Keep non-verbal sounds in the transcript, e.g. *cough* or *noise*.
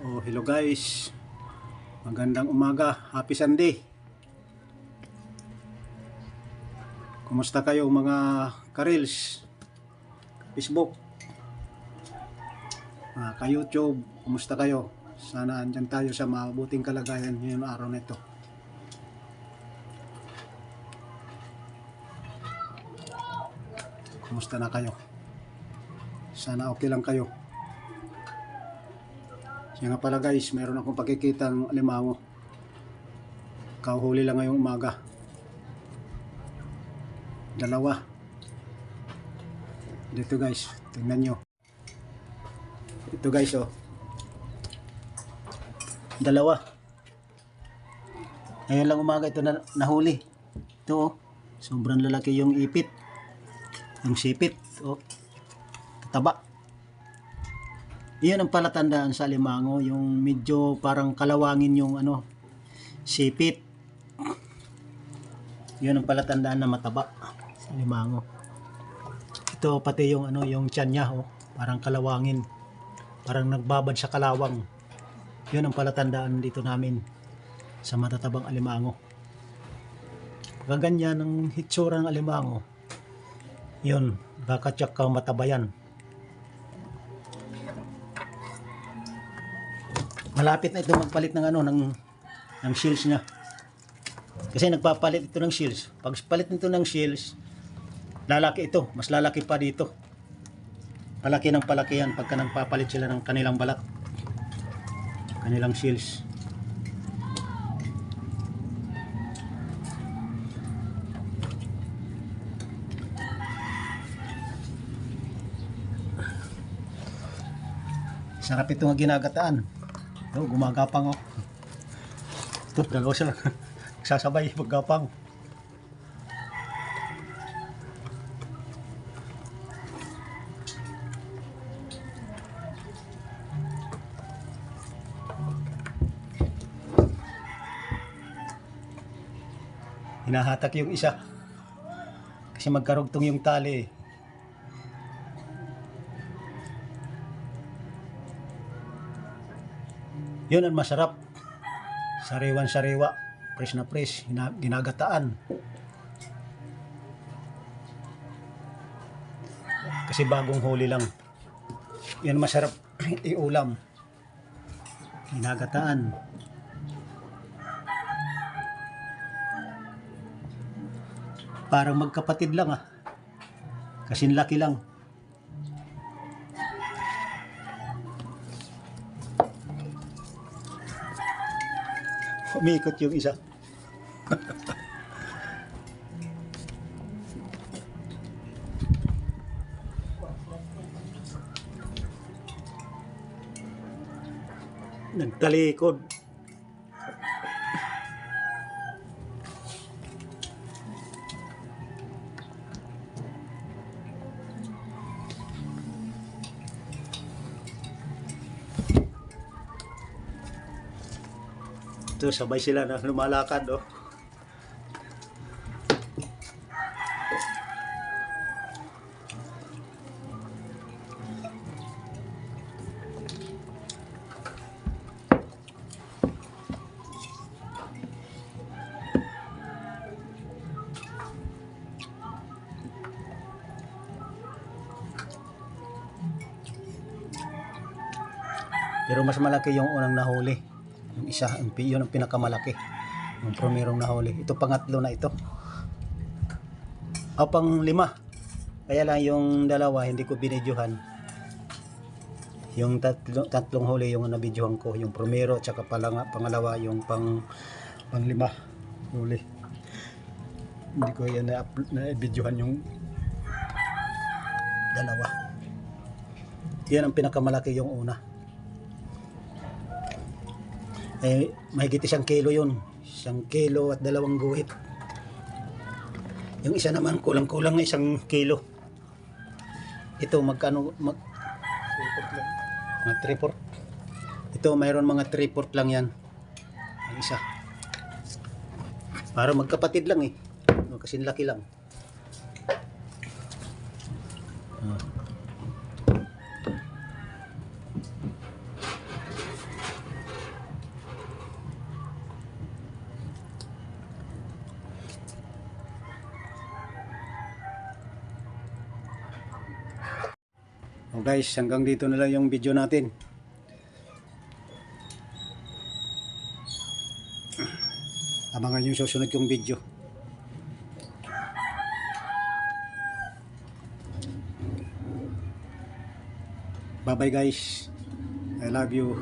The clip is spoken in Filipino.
Oh, hello guys. Magandang umaga. Happy Sunday. Kumusta kayo mga karils? Facebook. Ah, ka YouTube, kumusta kayo? Sana andyan tayo sa mabuting kalagayan ngayong araw na ito. Kumusta na kayo? Sana okay lang kayo. Kaya nga pala guys, meron akong pagkikitang alimango. Kauhuli lang ngayong umaga. Dalawa. Dito guys, tingnan nyo. Ito guys oh. Dalawa. Ngayon lang umaga ito na, nahuli. Ito oh. Sobrang lalaki yung ipit. Yung sipit. Oh. Taba. Iyan ang palatandaan sa limango, yung medyo parang kalawangin yung ano, sipit. Yun ang palatandaan na mataba sa limango. Ito pati yung ano, yung tiyan niya, oh, parang kalawangin. Parang nagbabad sa kalawang. Yun ang palatandaan dito namin sa matatabang alimango. Pagka ganyan ang hitsura ng alimango, yun, kakatsak ka matabayan. Malapit na ito magpalit ng ano ng ng shields niya. Kasi nagpapalit ito ng shields. Pag palit nito ng shields, lalaki ito, mas lalaki pa dito. Palaki ng palaki yan pagka nagpapalit sila ng kanilang balat. Kanilang shields. Sarap ito nga ginagataan. Oh, gumagapang oh. Ito, dalawa sila. Sasabay, maggapang. Hinahatak yung isa. Kasi magkarugtong yung tali eh. Yun ang masarap. Sariwan sariwa. Fresh na fresh. Ginagataan. Kasi bagong huli lang. Yan masarap *clears throat* iulam. Ginagataan. Parang magkapatid lang ah. Kasing laki lang. Umikot yung isa. Nagtalikod. Ito, sabay sila na lumalakad, oh. Pero mas malaki yung unang nahuli. Yung isa, yun ang pinakamalaki. Yung primerong nahuli. Ito pangatlo na ito. O pang lima. Kaya lang yung dalawa hindi ko binidyohan. Yung tatlo, tatlong huli yung nabidyohan ko. Yung primero at saka palanga, pangalawa yung pang panglima huli. Hindi ko yan na, na-videohan yung dalawa. Yan ang pinakamalaki yung una eh, mahigit isang kilo yun. Isang kilo at dalawang guhit. Yung isa naman, kulang-kulang na isang kilo. Ito, magkano? Mag, mga 3 port. Ito, mayroon mga 3 port lang yan. Ang isa. Para magkapatid lang eh. Kasi laki lang. So guys, hanggang dito na lang yung video natin. Abangan yung susunod kong video. Bye bye guys. I love you.